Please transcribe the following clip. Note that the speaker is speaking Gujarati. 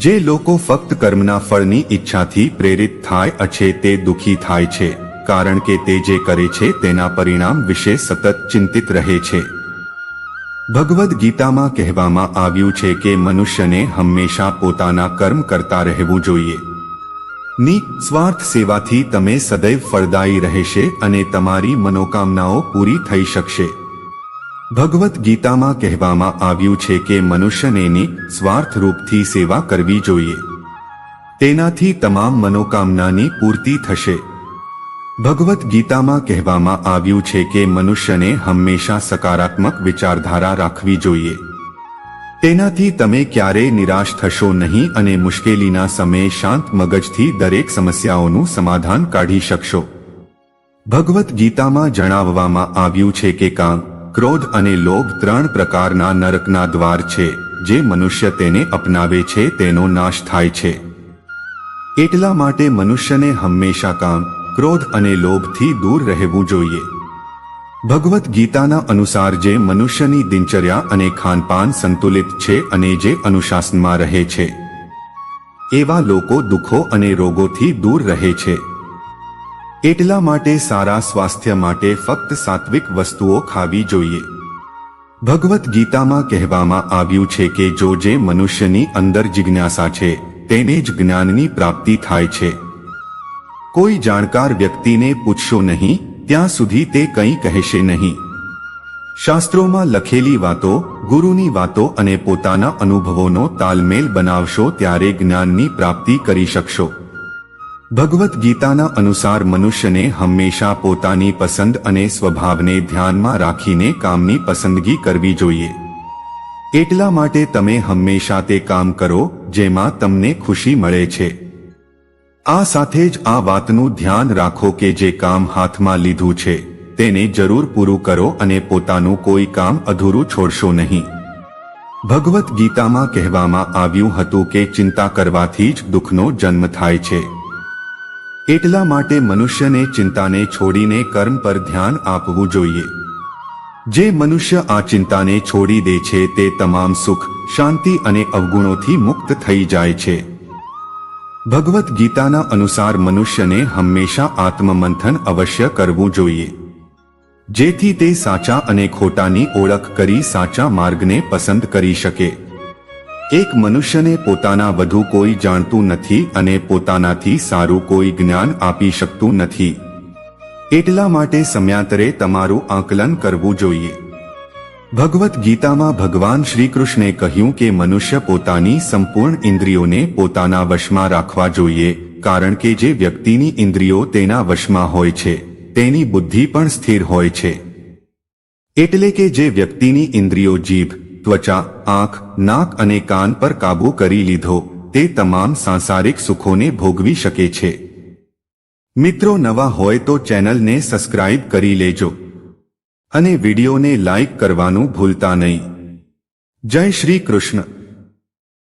જે લોકો ફક્ત કર્મના ફળની ઈચ્છાથી પ્રેરિત થાય છે તે દુઃખી થાય છે, કારણ કે તે જે કરે છે તેના પરિણામ વિશે સતત ચિંતિત રહે છે. ભગવદ્ ગીતામાં કહેવામાં આવ્યું છે કે મનુષ્યને હંમેશા પોતાના કર્મ કરતા રહેવું જોઈએ. ની સ્વાર્થ સેવાથી તમે સદૈવ ફળદાયી રહેશે અને તમારી મનોકામનાઓ પૂરી થઈ શકશે. ભગવદ્ ગીતામાં કહેવામાં આવ્યું છે કે મનુષ્યને સ્વાર્થ રૂપથી સેવા કરવી જોઈએ. તેનાથી તમામ મનોકામનાની પૂર્તિ થશે. ભગવદ્ ગીતામાં કહેવામાં આવ્યું છે કે મનુષ્યને હંમેશા સકારાત્મક વિચારધારા રાખવી જોઈએ. તેનાથી તમે ક્યારેય નિરાશ થશો નહીં અને મુશ્કેલીના સમયે શાંત મગજથી દરેક સમસ્યાઓનું સમાધાન કાઢી શકશો. ભગવદ્ ગીતામાં જણાવવામાં આવ્યું છે કે કામ ક્રોધ અને લોભ ત્રણ પ્રકારના નરકના દ્વાર છે, જે મનુષ્ય તેને અપનાવે છે, તેનો નાશ થાય છે. એટલા માટે મનુષ્યને હંમેશા કામ, ક્રોધ અને લોભથી દૂર રહેવું જોઈએ. ભગવદ્ ગીતાના અનુસાર જે મનુષ્યની દિનચર્યા અને ખાનપાન સંતુલિત છે અને જે અનુશાસનમાં રહે છે, એવા લોકો દુઃખો અને રોગોથી દૂર રહે છે. એટલા માટે સારા સ્વાસ્થ્ય માટે ફક્ત સાત્વિક વસ્તુઓ ખાવી જોઈએ. ભગવદ્ ગીતામાં કહેવામાં આવ્યું છે કે જો જે મનુષ્યની અંદર જિજ્ઞાસા છે, તેને જ જ્ઞાનની પ્રાપ્તિ થાય છે. કોઈ જાણકાર વ્યક્તિને પૂછશો નહીં, ત્યાં સુધી તે કંઈ કહેશે નહીં. શાસ્ત્રોમાં લખેલી વાતો, ગુરુની વાતો અને પોતાના અનુભવોનો તાલમેલ બનાવશો ત્યારે જ્ઞાનની પ્રાપ્તિ કરી શકશો. ભગવદ્ ગીતાના અનુસાર મનુષ્યને હંમેશા પોતાની પસંદ અને સ્વભાવને ધ્યાનમાં રાખીને કામની પસંદગી કરવી જોઈએ. એટલા માટે તમે હંમેશા તે કામ કરો, જેમાં તમને ખુશી મળે છે. આ સાથે જ આ વાતનું ધ્યાન રાખો કે જે કામ હાથમાં લીધું છે, તેને જરૂર પૂરું કરો અને પોતાનું કોઈ કામ અધૂરું છોડશો નહીં. ભગવદ્ ગીતામાં કહેવામાં આવ્યું હતું કે ચિંતા કરવાથી જ દુઃખનો જન્મ થાય છે. એટલા માટે મનુષ્યને ચિંતાને છોડીને કર્મ પર ધ્યાન આપવું જોઈએ. જે મનુષ્ય આ ચિંતાને છોડી દે છે તે તમામ સુખ, શાંતિ અને અવગુણોથી મુક્ત થઈ જાય છે. ભગવદ્ ગીતાના અનુસાર મનુષ્યને હંમેશા આત્મમંથન અવશ્ય કરવું જોઈએ. જેથી તે સાચા અને ખોટાની ઓળખ કરી સાચા માર્ગને પસંદ કરી શકે. એક મનુષ્યને પોતાના વધુ કોઈ જાણતું નથી અને પોતાનાથી સારું કોઈ જ્ઞાન આપી શકતું નથી. એટલા માટે સમયાંતરે તમારું આકલન કરવું જોઈએ. ભગવદ્ ગીતામાં ભગવાન શ્રી કૃષ્ણે કહ્યું કે મનુષ્ય પોતાની સંપૂર્ણ ઇન્દ્રિયોને પોતાના વશમાં રાખવા જોઈએ, કારણ કે જે વ્યક્તિની ઇન્દ્રિયો તેના વશમાં હોય છે, તેની બુદ્ધિ પણ સ્થિર હોય છે. એટલે કે જે વ્યક્તિની ઇન્દ્રિયો જીભ ત્વચા, આંખ, નાક અને કાન પર કાબૂ કરી લીધો. તે તમામ સાંસારિક સુખોને ભોગવી શકે છે. મિત્રો, નવા હોય તો ચેનલને સબસ્ક્રાઇબ કરી લેજો. અને વિડીયોને લાઇક કરવાનું ભૂલતા નહીં. જય શ્રી કૃષ્ણ.